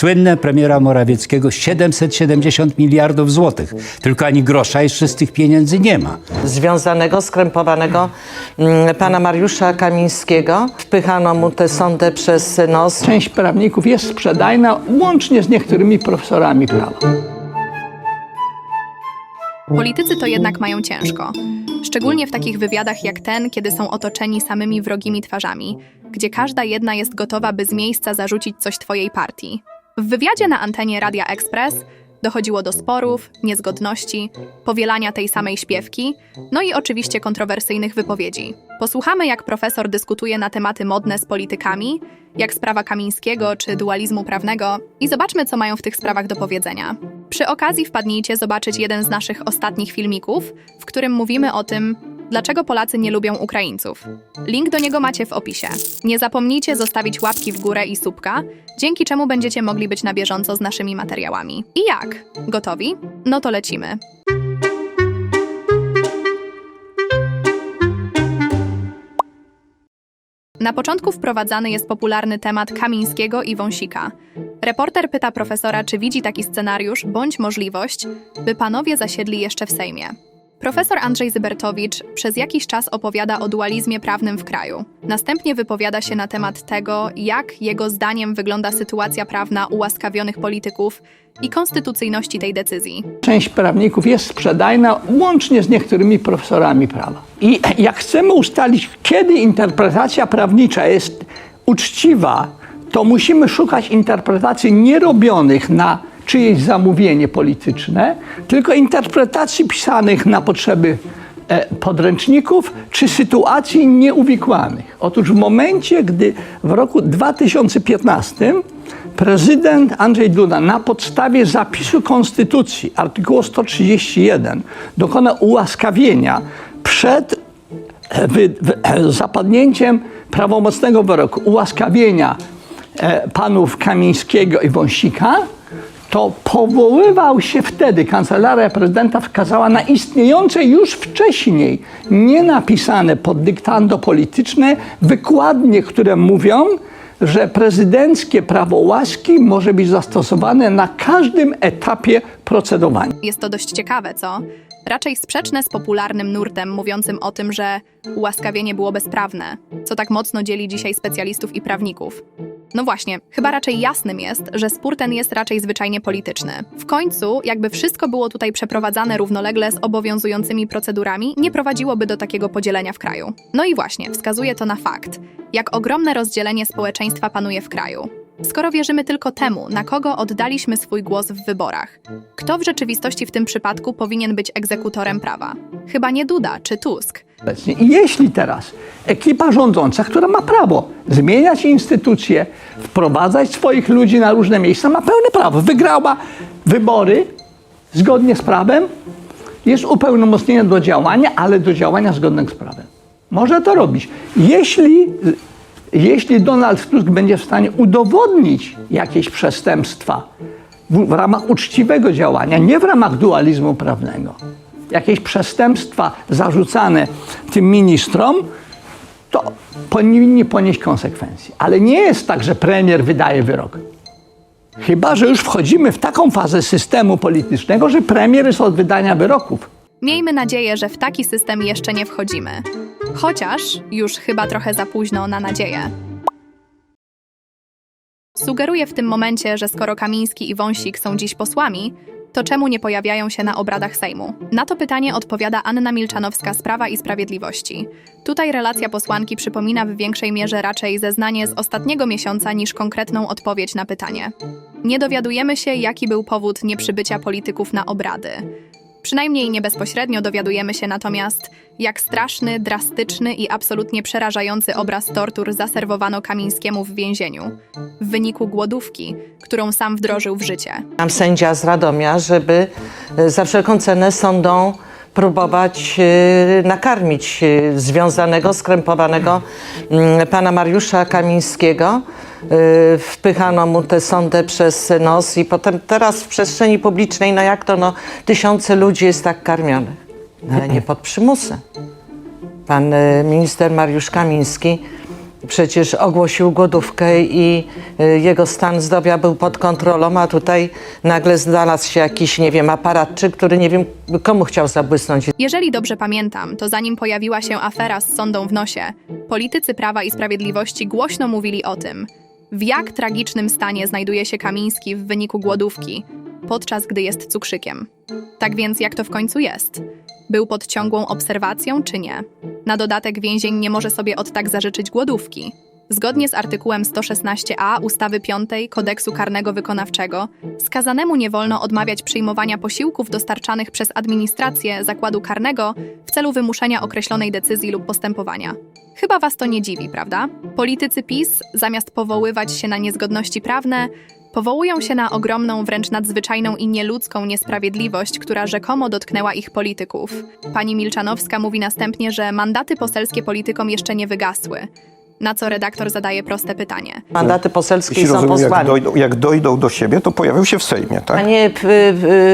Słynne premiera Morawieckiego 770 miliardów złotych. Tylko ani grosza jeszcze z tych pieniędzy nie ma. związanego, skrępowanego mm, pana Mariusza Kamińskiego. Wpychano mu tę sondę przez nos. Część prawników jest sprzedajna, łącznie z niektórymi profesorami prawa. Politycy to jednak mają ciężko. Szczególnie w takich wywiadach jak ten, kiedy są otoczeni samymi wrogimi twarzami, gdzie każda jedna jest gotowa, by z miejsca zarzucić coś twojej partii. W wywiadzie na antenie Radia Express dochodziło do sporów, niezgodności, powielania tej samej śpiewki, no i oczywiście kontrowersyjnych wypowiedzi. Posłuchamy, jak profesor dyskutuje na tematy modne z politykami, jak sprawa Kamińskiego czy dualizmu prawnego, i zobaczmy, co mają w tych sprawach do powiedzenia. Przy okazji wpadnijcie zobaczyć jeden z naszych ostatnich filmików, w którym mówimy o tym, dlaczego Polacy nie lubią Ukraińców. Link do niego macie w opisie. Nie zapomnijcie zostawić łapki w górę i subka, dzięki czemu będziecie mogli być na bieżąco z naszymi materiałami. I jak? Gotowi? No to lecimy. Na początku wprowadzany jest popularny temat Kamińskiego i Wąsika. Reporter pyta profesora, czy widzi taki scenariusz bądź możliwość, by panowie zasiedli jeszcze w Sejmie. Profesor Andrzej Zybertowicz przez jakiś czas opowiada o dualizmie prawnym w kraju. Następnie wypowiada się na temat tego, jak jego zdaniem wygląda sytuacja prawna ułaskawionych polityków i konstytucyjności tej decyzji. Część prawników jest sprzedajna, łącznie z niektórymi profesorami prawa. I jak chcemy ustalić, kiedy interpretacja prawnicza jest uczciwa, to musimy szukać interpretacji nierobionych na czyjeś zamówienie polityczne, tylko interpretacji pisanych na potrzeby e, podręczników czy sytuacji nieuwikłanych. Otóż w momencie, gdy w roku 2015 prezydent Andrzej Duda na podstawie zapisu Konstytucji, artykułu 131, dokona ułaskawienia przed wy, wy, zapadnięciem prawomocnego wyroku, ułaskawienia e, panów Kamińskiego i Wąsika, to powoływał się wtedy, kancelaria prezydenta wskazała na istniejące już wcześniej, nienapisane pod dyktando polityczne wykładnie, które mówią, że prezydenckie prawo łaski może być zastosowane na każdym etapie procedowania. Jest to dość ciekawe, co? Raczej sprzeczne z popularnym nurtem mówiącym o tym, że ułaskawienie było bezprawne, co tak mocno dzieli dzisiaj specjalistów i prawników. No właśnie, chyba raczej jasnym jest, że spór ten jest raczej zwyczajnie polityczny. W końcu, jakby wszystko było tutaj przeprowadzane równolegle z obowiązującymi procedurami, nie prowadziłoby do takiego podzielenia w kraju. No i właśnie, wskazuje to na fakt, jak ogromne rozdzielenie społeczeństwa panuje w kraju. Skoro wierzymy tylko temu, na kogo oddaliśmy swój głos w wyborach, kto w rzeczywistości w tym przypadku powinien być egzekutorem prawa? Chyba nie Duda czy Tusk. I jeśli teraz ekipa rządząca, która ma prawo zmieniać instytucje, wprowadzać swoich ludzi na różne miejsca, ma pełne prawo, wygrała wybory zgodnie z prawem, jest upełnomocniona do działania, ale do działania zgodnego z prawem. Może to robić. Jeśli, jeśli Donald Tusk będzie w stanie udowodnić jakieś przestępstwa w, w ramach uczciwego działania, nie w ramach dualizmu prawnego, jakieś przestępstwa zarzucane tym ministrom, to powinni ponieść konsekwencje. Ale nie jest tak, że premier wydaje wyrok. Chyba, że już wchodzimy w taką fazę systemu politycznego, że premier jest od wydania wyroków. Miejmy nadzieję, że w taki system jeszcze nie wchodzimy. Chociaż już chyba trochę za późno na nadzieję. Sugeruję w tym momencie, że skoro Kamiński i Wąsik są dziś posłami, to czemu nie pojawiają się na obradach Sejmu? Na to pytanie odpowiada Anna Milczanowska z Prawa i Sprawiedliwości. Tutaj relacja posłanki przypomina w większej mierze raczej zeznanie z ostatniego miesiąca niż konkretną odpowiedź na pytanie. Nie dowiadujemy się, jaki był powód nieprzybycia polityków na obrady. Przynajmniej nie bezpośrednio dowiadujemy się natomiast, jak straszny, drastyczny i absolutnie przerażający obraz tortur zaserwowano Kamińskiemu w więzieniu w wyniku głodówki, którą sam wdrożył w życie. Tam sędzia z Radomia, żeby e, za wszelką cenę sądą próbować e, nakarmić e, związanego, skrępowanego mm, pana Mariusza Kamińskiego. E, Wpychano mu tę sondę przez nos i potem teraz w przestrzeni publicznej, no jak to, no tysiące ludzi jest tak karmionych, No, ale nie pod przymusem. Pan minister Mariusz Kamiński przecież ogłosił głodówkę i y, jego stan zdrowia był pod kontrolą, a tutaj nagle znalazł się jakiś, nie wiem, aparatczyk, który nie wiem komu chciał zabłysnąć. Jeżeli dobrze pamiętam, to zanim pojawiła się afera z sondą w nosie, politycy Prawa i Sprawiedliwości głośno mówili o tym, w jak tragicznym stanie znajduje się Kamiński w wyniku głodówki, podczas gdy jest cukrzykiem. Tak więc jak to w końcu jest? Był pod ciągłą obserwacją czy nie? Na dodatek więzień nie może sobie od tak zażyczyć głodówki. Zgodnie z artykułem 116a ustawy 5 Kodeksu Karnego Wykonawczego, skazanemu nie wolno odmawiać przyjmowania posiłków dostarczanych przez administrację zakładu karnego w celu wymuszenia określonej decyzji lub postępowania. Chyba was to nie dziwi, prawda? Politycy PiS, zamiast powoływać się na niezgodności prawne, powołują się na ogromną, wręcz nadzwyczajną i nieludzką niesprawiedliwość, która rzekomo dotknęła ich polityków. Pani Milczanowska mówi następnie, że mandaty poselskie politykom jeszcze nie wygasły. Na co redaktor zadaje proste pytanie. Mandaty poselskie Jeśli są rozumiem, jak posłami. dojdą, jak dojdą do siebie, to pojawią się w Sejmie, tak? Panie p-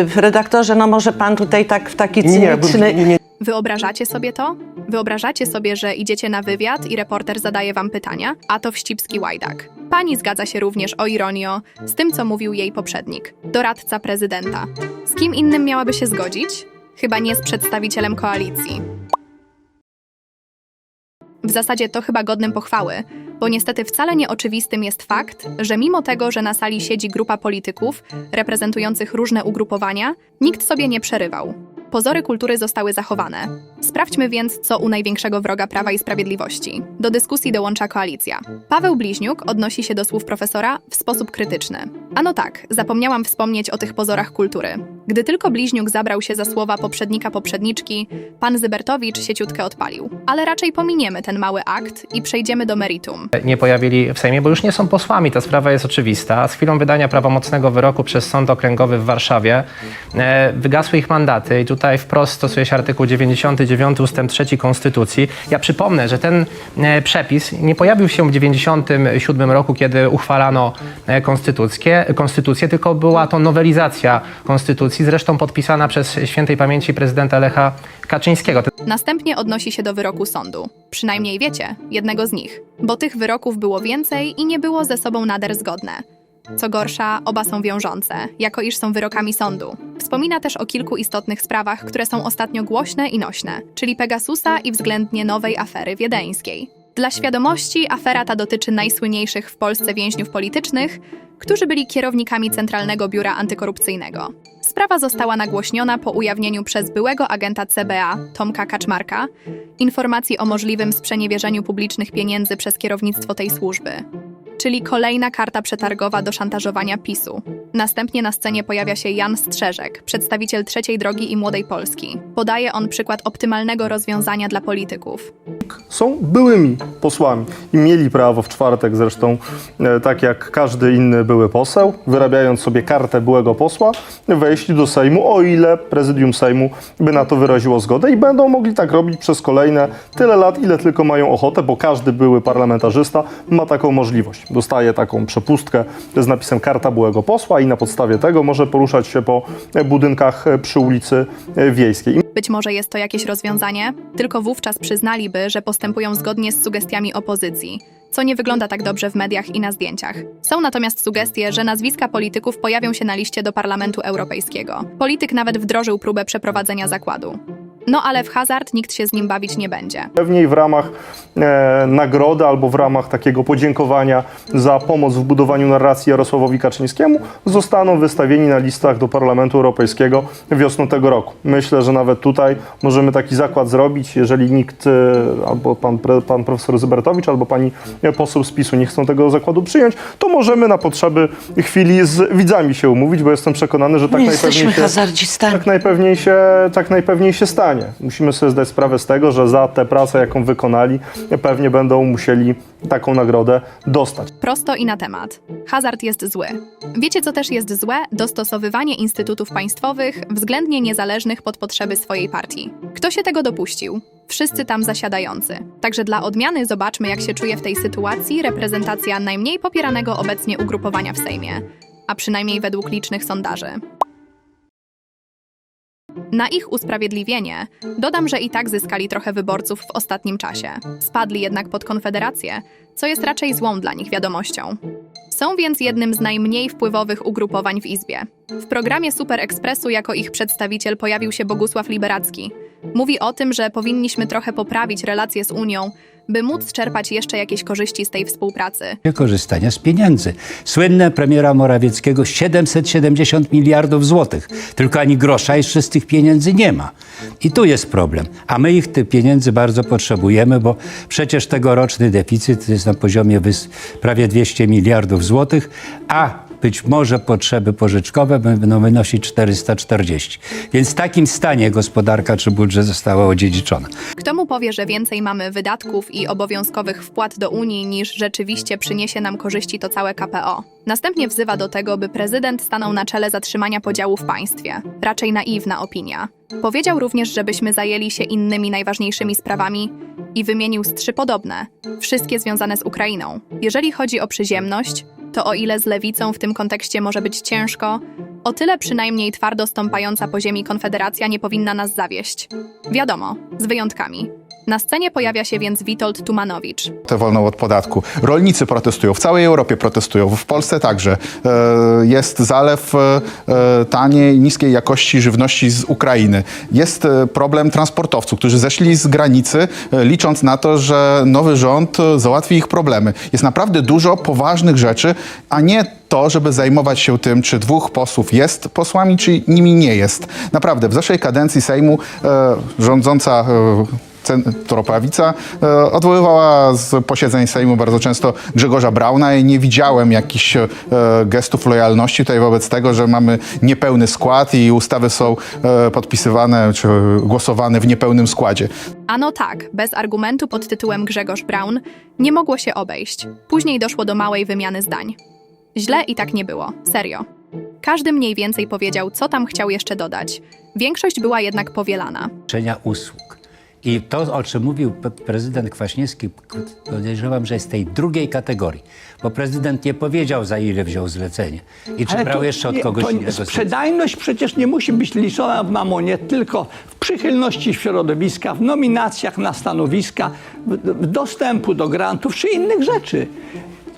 p- redaktorze, no może pan tutaj tak w taki Nie, nie, cyniczny... nie, nie, Wyobrażacie sobie to? Wyobrażacie sobie, że idziecie na wywiad i reporter zadaje wam pytania, a to wścibski łajdak. Pani zgadza się również o ironio z tym, co mówił jej poprzednik, doradca prezydenta. Z kim innym miałaby się zgodzić? Chyba nie z przedstawicielem koalicji. W zasadzie to chyba godnym pochwały, bo niestety wcale nieoczywistym jest fakt, że mimo tego, że na sali siedzi grupa polityków reprezentujących różne ugrupowania, nikt sobie nie przerywał. Pozory kultury zostały zachowane. Sprawdźmy więc, co u największego wroga Prawa i Sprawiedliwości. Do dyskusji dołącza koalicja. Paweł Bliźniuk odnosi się do słów profesora w sposób krytyczny. Ano tak, zapomniałam wspomnieć o tych pozorach kultury. Gdy tylko Bliźniuk zabrał się za słowa poprzednika poprzedniczki, pan Zybertowicz sieciutkę odpalił. Ale raczej pominiemy ten mały akt i przejdziemy do meritum. nie pojawili w Sejmie, bo już nie są posłami. Ta sprawa jest oczywista. Z chwilą wydania prawomocnego wyroku przez Sąd Okręgowy w Warszawie e, wygasły ich mandaty i tutaj wprost stosuje się artykuł 99 ustęp 3 Konstytucji. Ja przypomnę, że ten e, przepis nie pojawił się w 97 roku, kiedy uchwalano e, konstytucję, konstytucję, tylko była to nowelizacja konstytucji, zresztą podpisana przez świętej pamięci prezydenta Lecha Kaczyńskiego. Następnie odnosi się do wyroku sądu. Przynajmniej wiecie, jednego z nich. Bo tych wyroków było więcej i nie było ze sobą nader zgodne. Co gorsza, oba są wiążące, jako iż są wyrokami sądu. Wspomina też o kilku istotnych sprawach, które są ostatnio głośne i nośne, czyli Pegasusa i względnie nowej afery wiedeńskiej. Dla świadomości, afera ta dotyczy najsłynniejszych w Polsce więźniów politycznych, którzy byli kierownikami Centralnego Biura Antykorupcyjnego. Sprawa została nagłośniona po ujawnieniu przez byłego agenta CBA, Tomka Kaczmarka, informacji o możliwym sprzeniewierzeniu publicznych pieniędzy przez kierownictwo tej służby. Czyli kolejna karta przetargowa do szantażowania PiSu. Następnie na scenie pojawia się Jan Strzeżek, przedstawiciel Trzeciej Drogi i Młodej Polski. Podaje on przykład optymalnego rozwiązania dla polityków. są byłymi posłami i mieli prawo w czwartek zresztą, e, tak jak każdy inny były poseł, wyrabiając sobie kartę byłego posła, wejść do Sejmu, o ile prezydium Sejmu by na to wyraziło zgodę i będą mogli tak robić przez kolejne tyle lat, ile tylko mają ochotę, bo każdy były parlamentarzysta ma taką możliwość. Dostaje taką przepustkę z napisem karta byłego posła i na podstawie tego może poruszać się po budynkach przy ulicy Wiejskiej. Być może jest to jakieś rozwiązanie, tylko wówczas przyznaliby, że postępują zgodnie z sugestiami opozycji, co nie wygląda tak dobrze w mediach i na zdjęciach. Są natomiast sugestie, że nazwiska polityków pojawią się na liście do Parlamentu Europejskiego. Polityk nawet wdrożył próbę przeprowadzenia zakładu. No ale w hazard nikt się z nim bawić nie będzie. Pewniej w ramach e, nagrody albo w ramach takiego podziękowania za pomoc w budowaniu narracji Jarosławowi Kaczyńskiemu zostaną wystawieni na listach do Parlamentu Europejskiego wiosną tego roku. Myślę, że nawet tutaj możemy taki zakład zrobić, jeżeli nikt, e, albo pan, pre, pan profesor Zybertowicz, albo pani poseł z PiSu nie chcą tego zakładu przyjąć, to możemy na potrzeby chwili z widzami się umówić, bo jestem przekonany, że tak Nie najpewniej jesteśmy się... hazardzistami. Tak najpewniej, się, tak najpewniej się stanie. Musimy sobie zdać sprawę z tego, że za tę pracę, jaką wykonali, pewnie będą musieli taką nagrodę dostać. Prosto i na temat. Hazard jest zły. Wiecie, co też jest złe? Dostosowywanie instytutów państwowych względnie niezależnych pod potrzeby swojej partii. Kto się tego dopuścił? Wszyscy tam zasiadający. Także dla odmiany zobaczmy, jak się czuje w tej sytuacji reprezentacja najmniej popieranego obecnie ugrupowania w Sejmie, a przynajmniej według licznych sondaży. Na ich usprawiedliwienie dodam, że i tak zyskali trochę wyborców w ostatnim czasie. Spadli jednak pod Konfederację, co jest raczej złą dla nich wiadomością. Są więc jednym z najmniej wpływowych ugrupowań w Izbie. W programie Super Expressu jako ich przedstawiciel pojawił się Bogusław Liberacki. Mówi o tym, że powinniśmy trochę poprawić relacje z Unią, by móc czerpać jeszcze jakieś korzyści z tej współpracy. korzystania z pieniędzy. Słynne premiera Morawieckiego 770 miliardów złotych. Tylko ani grosza jeszcze z tych pieniędzy nie ma. I tu jest problem. A my ich tych pieniędzy bardzo potrzebujemy, bo przecież tegoroczny deficyt jest na poziomie prawie 200 miliardów złotych, a być może potrzeby pożyczkowe będą wynosić 440. Więc w takim stanie gospodarka czy budżet została odziedziczona. Kto mu powie, że więcej mamy wydatków i obowiązkowych wpłat do Unii niż rzeczywiście przyniesie nam korzyści to całe KPO? Następnie wzywa do tego, by prezydent stanął na czele zatrzymania podziału w państwie. Raczej naiwna opinia. Powiedział również, żebyśmy zajęli się innymi najważniejszymi sprawami i wymienił z trzy podobne, wszystkie związane z Ukrainą. Jeżeli chodzi o przyziemność, to o ile z lewicą w tym kontekście może być ciężko, o tyle przynajmniej twardo stąpająca po ziemi Konfederacja nie powinna nas zawieść. Wiadomo, z wyjątkami. Na scenie pojawia się więc Witold Tumanowicz, Tę wolną od podatku. Rolnicy protestują, w całej Europie protestują, w Polsce także. E, Jest zalew e, e, taniej, niskiej jakości żywności z Ukrainy. Jest problem transportowców, którzy zeszli z granicy, licząc na to, że nowy rząd załatwi ich problemy. Jest naprawdę dużo poważnych rzeczy, a nie to, żeby zajmować się tym, czy dwóch posłów jest posłami, czy nimi nie jest. Naprawdę, w zeszłej kadencji Sejmu e, rządząca e, centroprawica e, odwoływała z posiedzeń Sejmu bardzo często Grzegorza Brauna i nie widziałem jakichś e, gestów lojalności tutaj wobec tego, że mamy niepełny skład i ustawy są e, podpisywane czy głosowane w niepełnym składzie. Ano tak, bez argumentu pod tytułem Grzegorz Braun nie mogło się obejść. Później doszło do małej wymiany zdań. Źle i tak nie było, serio. Każdy mniej więcej powiedział, co tam chciał jeszcze dodać. Większość była jednak powielana. usług. I to, o czym mówił prezydent Kwaśniewski, podejrzewam, że jest tej drugiej kategorii. Bo prezydent nie powiedział, za ile wziął zlecenie i czy Ale brał to jeszcze od nie- kogoś to innego. Sprzedajność przecież nie musi być liczona w mamonie, tylko w przychylności środowiska, w nominacjach na stanowiska, w, w dostępu do grantów czy innych rzeczy.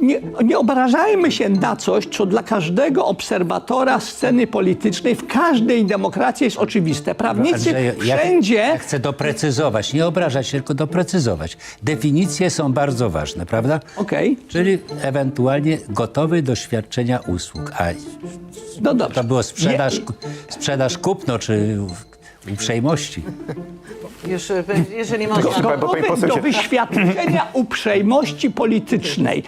Nie, nie obrażajmy się na coś, co dla każdego obserwatora sceny politycznej w każdej demokracji jest oczywiste. Prawnicy Andrzeju, wszędzie... Ja, chcę doprecyzować, nie obrażać się, tylko doprecyzować. Definicje są bardzo ważne, prawda? Okej, Czyli ewentualnie gotowy do świadczenia usług. A no dobrze. to było sprzedaż, sprzedaż kupno czy uprzejmości. Już, e, jeżeli można. bo pani gotowy poseł do się- wyświadczenia uprzejmości politycznej,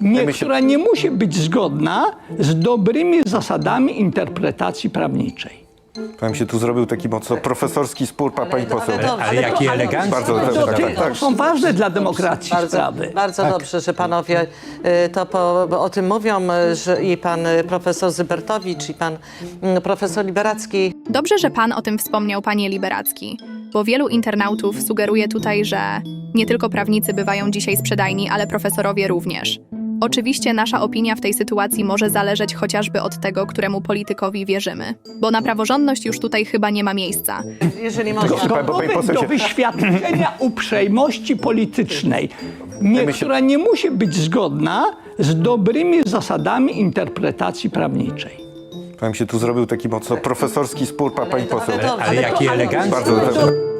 nie, która nie musi być zgodna z dobrymi zasadami interpretacji prawniczej. Pan się tu zrobił taki mocno profesorski spór, pa, pani poseł. dobrze, Ale jaki ale- elegancki. Bardzo ale- dobrze, tak, tak, tak. To są ważne dla demokracji Bardzo, sprawy. bardzo dobrze, że panowie y, to po, o tym mówią, y, że i pan y, profesor Zybertowicz, i pan mm, profesor Liberacki. Dobrze, że pan o tym wspomniał, panie Liberacki, bo wielu internautów sugeruje tutaj, że nie tylko prawnicy bywają dzisiaj sprzedajni, ale profesorowie również. Oczywiście nasza opinia w tej sytuacji może zależeć chociażby od tego, któremu politykowi wierzymy, bo na praworządność już tutaj chyba nie ma miejsca. Jeżeli można. bo pani Gotowy poseł do się- wyświadczenia uprzejmości politycznej, nie, która nie musi być zgodna z dobrymi zasadami interpretacji prawniczej. Pan się tu zrobił taki mocno profesorski spór, pa, pani poseł. Ale Ale jaki elegancki. Bardzo dobrze.